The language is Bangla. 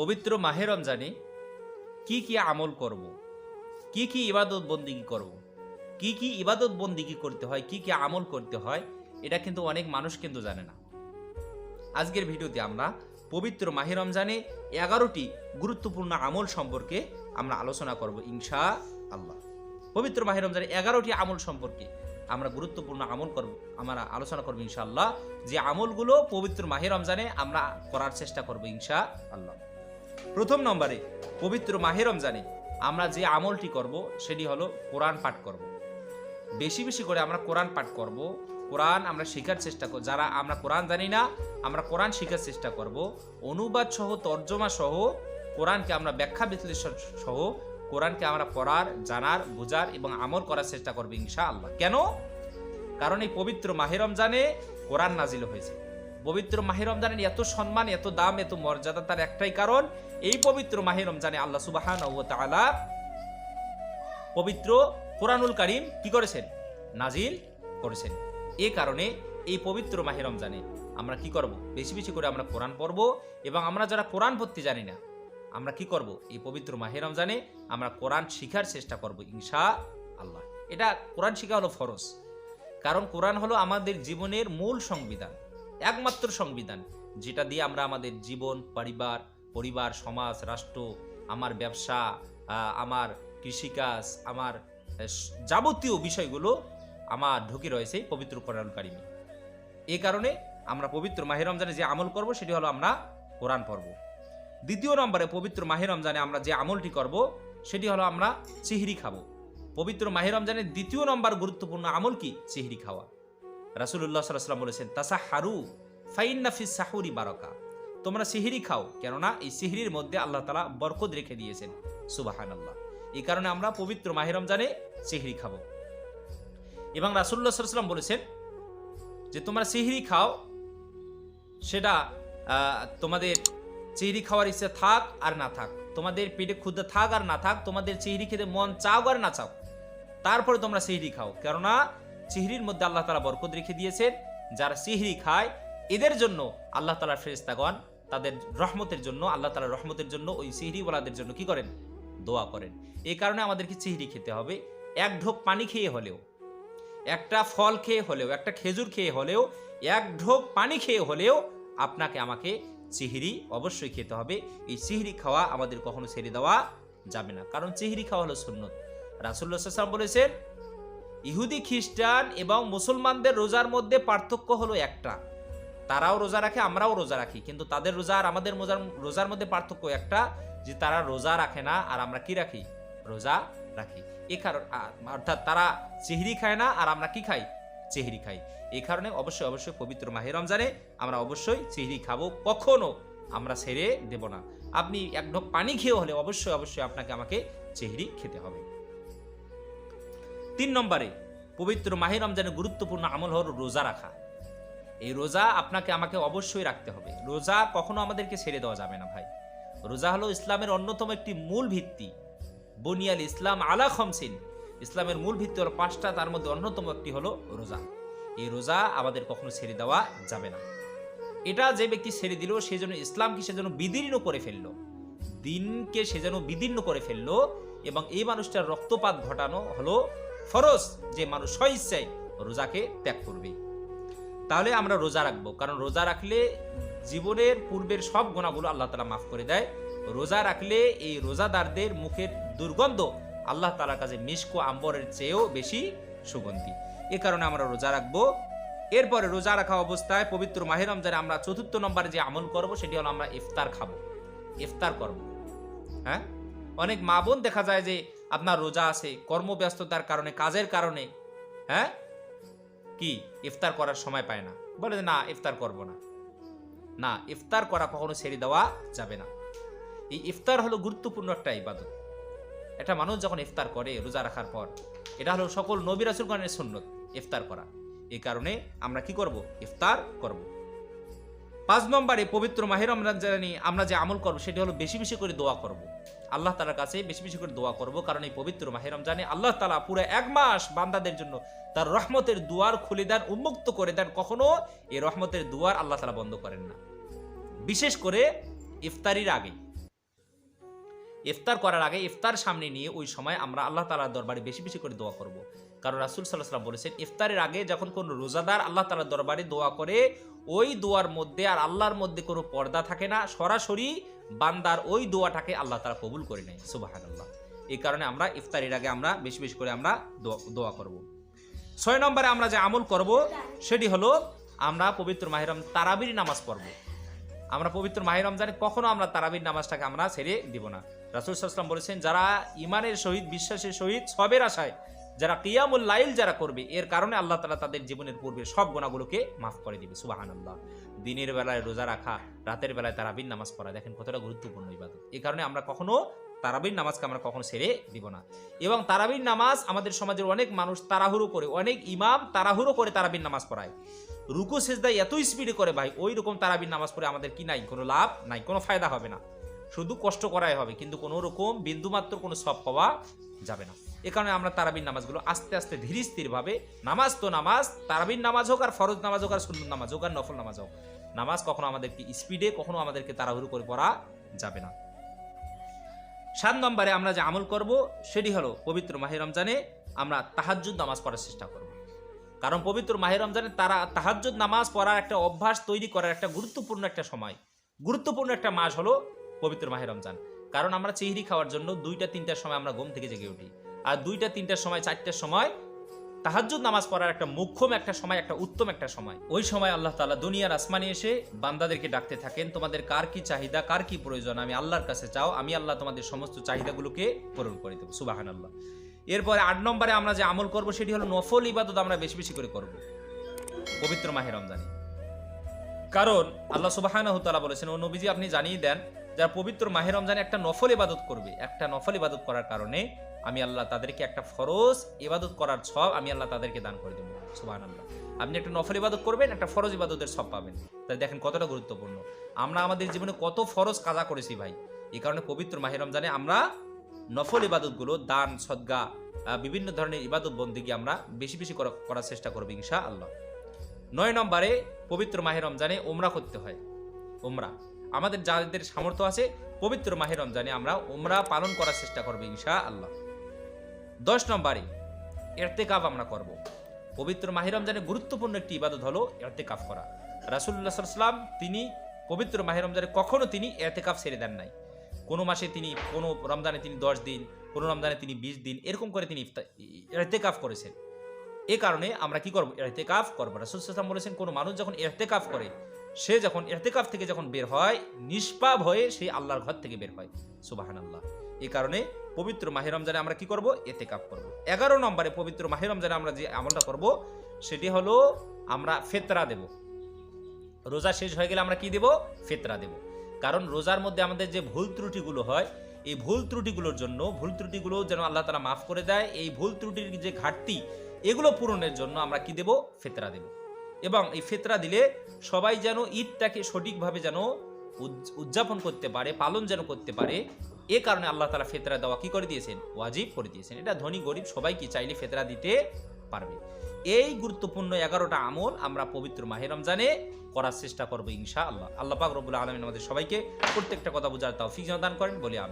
পবিত্র মাহে রমজানে কি কি আমল করব। কি কি ইবাদত বন্দিগি করব। কি কি ইবাদত বন্দিগি করতে হয়? কি কি আমল করতে হয়? এটা কিন্তু অনেক মানুষ কিন্তু জানে না। আজকের ভিডিওতে আমরা পবিত্র মাহে রমজানে এগারোটি গুরুত্বপূর্ণ আমল সম্পর্কে আমরা আলোচনা করব ইনশা আল্লাহ পবিত্র মাহে রমজানে এগারোটি আমল সম্পর্কে আমরা গুরুত্বপূর্ণ আমল করব, আমরা আলোচনা করব ইনশাআল্লাহ। যে আমলগুলো পবিত্র মাহে রমজানে আমরা করার চেষ্টা করব ইনশা আল্লাহ প্রথম নম্বরে, পবিত্র মাহে রমজানে আমরা যে আমলটি করব, সেটি হলো কোরআন পাঠ করব। বেশি বেশি করে আমরা কোরআন পাঠ করব। কোরআন আমরা শেখার চেষ্টা করব যারা আমরা কোরআন জানি না, আমরা কোরআন শেখার চেষ্টা করব। অনুবাদ সহ, তর্জমা সহ, কোরআনকে আমরা ব্যাখ্যা বিশ্লেষণ সহ, কোরআনকে আমরা পড়ার, জানার, বোঝার এবং আমল করার চেষ্টা করব ইনশা আল্লাহ কেন? কারণ এই পবিত্র মাহে রমজানে কোরআন নাজিল হয়েছে। পবিত্র মাহে রমজানের এত সম্মান, এত দাম, এত মর্যাদা তার একটাই কারণ, এই পবিত্র মাহে রমজানে আল্লাহ সুবাহান পবিত্র কোরআনুল কারিম কি করেছেন? নাজিল করেছেন। এ কারণে এই পবিত্র মাহে রমজানে আমরা কি করব? বেশি বেশি করে আমরা কোরআন পড়ব এবং আমরা যারা কোরআন পড়তে জানি না, আমরা কি করব? এই পবিত্র মাহে রমজানে আমরা কোরআন শিখার চেষ্টা করব ইনশা আল্লাহ এটা কোরআন শিখা হলো ফরজ। কারণ কোরআন হলো আমাদের জীবনের মূল সংবিধান। একমাত্র সংবিধান, যেটা দিয়ে আমরা আমাদের জীবন, পরিবার পরিবার, সমাজ, রাষ্ট্র, আমার ব্যবসা আমার কৃষিকাজ, আমার যাবতীয় বিষয়গুলো আমার ঢুকে রয়েছে পবিত্র কোরআন কারিমে। এই কারণে আমরা পবিত্র মাহে রমজানে যে আমল করব, সেটি হলো আমরা কোরআন পর্ব দ্বিতীয় নম্বরে পবিত্র মাহে রমজানে আমরা যে আমলটি করব, সেটি হলো আমরা চিহরি খাব। পবিত্র মাহে রমজানের দ্বিতীয় নম্বর গুরুত্বপূর্ণ আমল কি? চিহরি খাওয়া। রাসুল্লাহ সাল্লাম বলেছেন তাসা হারু ফাইন্নাফিস সাহুরি বারকা। তোমরা সিহিরি খাও, কেননা এই সিহরির মধ্যে আল্লাহ তালা বরকত রেখে দিয়েছেন। সুবাহান আল্লাহ এই কারণে আমরা পবিত্র মাহে রমজানে সিহরি খাব। এবং রাসুল্লাহ সাল্লাম বলেছেন যে, তোমরা সিহরি খাও, সেটা তোমাদের চিহরি খাওয়ার ইচ্ছে থাক আর না থাক। তোমাদের পেটে ক্ষুদ্র থাক আর না থাক, তোমাদের চিহরি খেতে মন চাও আর না চাও, তারপরে তোমরা সিহরি খাও। কেননা চিহরির মধ্যে আল্লাহ তালা বরকত রেখে দিয়েছেন। যারা সিহরি খায়, এদের জন্য আল্লাহ তালার ফেরেস্তাগণ তাদের রহমতের জন্য, আল্লাহ তালার রহমতের জন্য ওই সিহরিওয়ালাদের জন্য কি করেন? দোয়া করেন। এই কারণে আমাদেরকে চিহরি খেতে হবে। এক ঢোক পানি খেয়ে হলেও, একটা ফল খেয়ে হলেও, একটা খেজুর খেয়ে হলেও, এক ঢোক পানি খেয়ে হলেও আপনাকে আমাকে চিহিরি অবশ্যই খেতে হবে। এই চিহিরি খাওয়া আমাদের কখনো ছেড়ে দেওয়া যাবে না। কারণ চিহিরি খাওয়া হলো সুন্নত। রাসুল্লাহ বলেছেন ইহুদি, খ্রিস্টান এবং মুসলমানদের রোজার মধ্যে পার্থক্য হলো একটা। তারাও রোজা রাখে, আমরাও রোজা রাখি। কিন্তু তাদের রোজা আর আমাদের রোজার রোজার মধ্যে পার্থক্য একটা যে তারা রোজা রাখে না, আর আমরা কি রাখি? রোজা রাখি। এ কারণ অর্থাৎ তারা চেহরি খায় না, আর আমরা কি খাই? চেহরি খাই। এই কারণে অবশ্যই অবশ্যই পবিত্র মাহে রমজানে আমরা অবশ্যই চেহরি খাব। কখনো আমরা ছেড়ে দেব না। আপনি এক ঢোক পানি খেয়ে হলে অবশ্যই অবশ্যই আপনাকে আমাকে চেহরি খেতে হবে। তিন নম্বরে, পবিত্র মাহে রমজানের গুরুত্বপূর্ণ আমল হল রোজা রাখা। এই রোজা আপনাকে, আমাকে অবশ্যই রাখতে হবে। রোজা কখনো আমাদেরকে ছেড়ে দেওয়া যাবে না ভাই। রোজা হলো ইসলামের অন্যতম একটি মূল ভিত্তি। বনিয়াল ইসলাম আলা খমসিন। ইসলামের মূল ভিত্তি হলো পাঁচটা, তার মধ্যে অন্যতম একটি হলো রোজা। এই রোজা আমাদের কখনো ছেড়ে দেওয়া যাবে না। এটা যে ব্যক্তি ছেড়ে দিল, সে যেন ইসলামকে সে যেন বিদীর্ণ করে ফেলল। দিনকে সে যেন বিদীর্ণ করে ফেলল এবং এই মানুষটার রক্তপাত ঘটানো হলো ফরজ যে মানুষ স্বইচ্ছায় রোজাকে ত্যাগ করবে। তাহলে আমরা রোজা রাখব। কারণ রোজা রাখলে জীবনের পূর্বের সব গুণাগুলো আল্লাহ তালা মাফ করে দেয়। রোজা রাখলে এই রোজাদারদের মুখের দুর্গন্ধ আল্লাহ তালার কাছে মিষ্ক আম্বরের চেয়েও বেশি সুগন্ধি। এ কারণে আমরা রোজা রাখব। এরপরে রোজা রাখা অবস্থায় পবিত্র মাহের রমজানে আমরা চতুর্থ নম্বরে যে আমল করব, সেটি হলো আমরা ইফতার খাব। ইফতার করব। হ্যাঁ? অনেক মা বোন দেখা যায় যে আপনার রোজা আছে, কর্মব্যস্ততার কারণে, কাজের কারণে হ্যাঁ? কি? ইফতার করার সময় পায় না। বলে না, ইফতার করব না। না, ইফতার করা কখনো ছেড়ে দেওয়া যাবে না। এই ইফতার হলো গুরুত্বপূর্ণ একটা ইবাদত। একটা মানুষ যখন ইফতার করে রোজা রাখার পর, এটা হলো সকল নবী রাসুলগণের সুন্নত, ইফতার করা। এই কারণে আমরা কি করব? ইফতার করব। পাঁচ নম্বরে পবিত্র মাহের রমজানে আমরা যে আমল করব, সেটি হলো বেশি বেশি করে দোয়া করব। আল্লাহ তালার কাছে বেশি বেশি করে দোয়া করব, কারণ এই পবিত্র মাহের রমজানে আল্লাহ তালা পুরো এক মাস বান্দাদের জন্য তার রহমতের দুয়ার খুলে দেন, উন্মুক্ত করে দেন। কখনো এই রহমতের দুয়ার আল্লাহ তালা বন্ধ করেন না। বিশেষ করে ইফতারির আগে। ইফতার করার আগে ইফতার সামনে নিয়ে ওই সময় আমরা আল্লাহ তালার দরবারে বেশি বেশি করে দোয়া করব। কারণ রাসুল সাল্লাহ সাল্লাম বলেছেন, ইফতারের আগে যখন কোনো রোজাদার আল্লাহ তালার দরবারে দোয়া করে ওই দোয়ার মধ্যে আর আল্লাহর মধ্যে কোনো পর্দা থাকে না। সরাসরি বান্দার ওই দোয়াটাকে আল্লাহ তারা কবুল করে নেয়। সুবাহান আল্লাহ এই কারণে আমরা ইফতারির আগে আমরা বেশি বেশি করে আমরা দোয়া- করব। ছয় নম্বরে আমরা যে আমল করব, সেটি হলো আমরা পবিত্র মাহিরম তারাবির নামাজ পড়ব। আমরা পবিত্র মাহির রমজানে কখনো আমরা তারাবির নামাজটাকে আমরা ছেড়ে দিব না। রাসুল সাল্লাম বলেছেন, যারা ইমানের সহিত, বিশ্বাসের সহিত সবের আশায় যারা কিয়ামুল লাইল যারা করবে, এর কারণে আল্লাহ তালা তাদের জীবনের পূর্বে সব গোনাগুলোকে মাফ করে দিবে সুবাহান আল্লাহ দিনের বেলায় রোজা রাখা, রাতের বেলায় তারাবির নামাজ পড়া, দেখেন কতটা গুরুত্বপূর্ণ ইবাদত। এই কারণে আমরা কখনো তারাবির নামাজকে আমরা কখনো ছেড়ে দিব না। এবং তারাবির নামাজ আমাদের সমাজের অনেক মানুষ তাড়াহুড়ো করে, অনেক ইমাম তাড়াহুড়ো করে তারাবির নামাজ পড়ায়। রুকু সেজদায় এত স্পিডে করে ভাই ওই রকম তারাবির নামাজ পড়ে আমাদের কি নাই, কোনো লাভ নাই, কোনো ফায়দা হবে না। শুধু কষ্ট করাই হবে, কিন্তু কোনো রকম বিন্দুমাত্র কোনো সব পাওয়া যাবে না। এ কারণে আমরা তারাবির নামাজগুলো আস্তে আস্তে ধীর স্থিরভাবে নামাজ তো নামাজ, তারাবির নামাজ হোক আর ফরজ নামাজ হোক আর সুন্দর নামাজ হোক আর নফল নামাজ হোক, নামাজ কখনো আমাদেরকে স্পিডে, কখনো আমাদেরকে তাড়াহুড়ো করে পড়া যাবে না। সাত নম্বরে আমরা যে আমল করব, সেটি হলো পবিত্র মাহে রমজানে আমরা তাহাজ্জুদ নামাজ পড়ার চেষ্টা করব। কারণ পবিত্র মাহে রমজানে তারা, তাহাজ্জুদ নামাজ পড়ার একটা অভ্যাস তৈরি করার একটা গুরুত্বপূর্ণ একটা সময়। গুরুত্বপূর্ণ একটা মাস হলো পবিত্র মাহে রমজান। কারণ আমরা চিহরি খাওয়ার জন্য দুইটা, তিনটার সময় আমরা ঘুম থেকে জেগে উঠি। আর দুইটা, তিনটার সময়, চারটার সময় তাহাজ্জুদ নামাজ পড়ার একটা মুখ্যম একটা সময়, একটা উত্তম একটা সময়। ওই সময় আল্লাহ তাআলা দুনিয়ার আসমানে এসে বান্দাদেরকে ডাকতে থাকেন, তোমাদের কার কি চাহিদা, কার কি প্রয়োজন? আমি আল্লাহর কাছে চাও, আমি আল্লাহ তোমাদের সমস্ত চাহিদাগুলোকে পূরণ করে দেবো। সুবাহান আল্লাহ এরপরে আট নম্বরে আমরা যে আমল করব, সেটি হলো নফল ইবাদত আমরা বেশি বেশি করে করব। পবিত্র মাহে রমজানে। কারণ আল্লাহ সুবাহানাহু তাআলা বলেছেন, ও নবীজি, আপনি জানিয়ে দেন যারা পবিত্র মাহে রমজানে একটা নফল ইবাদত করবে, একটা নফল ইবাদত করার কারণে আমি আল্লাহ তাদেরকে একটা ফরজ ইবাদত করার সব আমি আল্লাহ তাদেরকে দান করে দেবো সুবাহান আল্লাহ আপনি একটা নফল ইবাদত করবেন, একটা ফরজ ইবাদতের সব পাবেন। তাই দেখেন কতটা গুরুত্বপূর্ণ। আমরা আমাদের জীবনে কত ফরজ কাজা করেছি ভাই। এই কারণে পবিত্র মাহে রমজানে আমরা নফল ইবাদতগুলো, দান, সদ্গা বিভিন্ন ধরনের ইবাদত বন্দিকে আমরা বেশি বেশি করা- করার চেষ্টা করব ইনশা আল্লাহ নয় নম্বরে পবিত্র মাহে রমজানে ওমরা করতে হয়। ওমরা। আমাদের যাদের সামর্থ্য আছে, পবিত্র মাহে রমজানে আমরা ওমরা পালন করার চেষ্টা করব ইনশা আল্লাহ দশ নম্বরে এর্তেকাফ আমরা করব। পবিত্র মাহে রমজানে গুরুত্বপূর্ণ একটি ইবাদত হলো এর্তেকাফ করা। রাসুল্লাহ সাল্লাম তিনি পবিত্র মাহে রমজানে কখনো তিনি এর্তেকাফ ছেড়ে দেন নাই। কোনো মাসে তিনি, কোনো রমজানে তিনি দশ দিন, কোনো রমজানে তিনি বিশ দিন, এরকম করে তিনি এর্তেকাফ করেছেন। এ কারণে আমরা কি করব? এহতেকাফ করব। রাসুল সাল্লাম বলেছেন, কোনো মানুষ যখন এহতেকাফ করে সে যখন এহতেকাফ থেকে যখন বের হয়, নিষ্পাপ হয়ে সে আল্লাহর ঘর থেকে বের হয়। সুবাহান আল্লাহ এই কারণে পবিত্র মাহে রমজানে আমরা কি করব? এতেকাফ করব। এগারো নম্বরে পবিত্র মাহে রমজানে আমরা যে আমলটা করব, সেটি হলো আমরা ফেতরা দেব। রোজা শেষ হয়ে গেলে আমরা কি দেব? ফেতরা দেব। কারণ রোজার মধ্যে আমাদের যে ভুল ত্রুটিগুলো হয়, এই ভুল ত্রুটিগুলোর জন্য, ভুল ত্রুটিগুলো যেন আল্লাহ তালা মাফ করে দেয়, এই ভুল ত্রুটির যে ঘাটতি, এগুলো পূরণের জন্য আমরা কি দেব? ফেতরা দেব। এবং এই ফেতরা দিলে সবাই যেন ঈদটাকে সঠিকভাবে যেন উদ- উদযাপন করতে পারে, পালন যেন করতে পারে। এ কারণে আল্লাহ তালা ফেতরা দেওয়া কি করে দিয়েছেন? ওয়াজিব করে দিয়েছেন। এটা ধনী, গরিব সবাই কি চাইলে ফেতরা দিতে পারবে? এই গুরুত্বপূর্ণ এগারোটা আমল আমরা পবিত্র মাহে রমজানে করার চেষ্টা করব ইনশা আল্লাহ আল্লাহ পাক রবুল্লা আলমিন আমাদের সবাইকে প্রত্যেকটা কথা বোঝার তাও ফিজ দান করেন, বলে আমি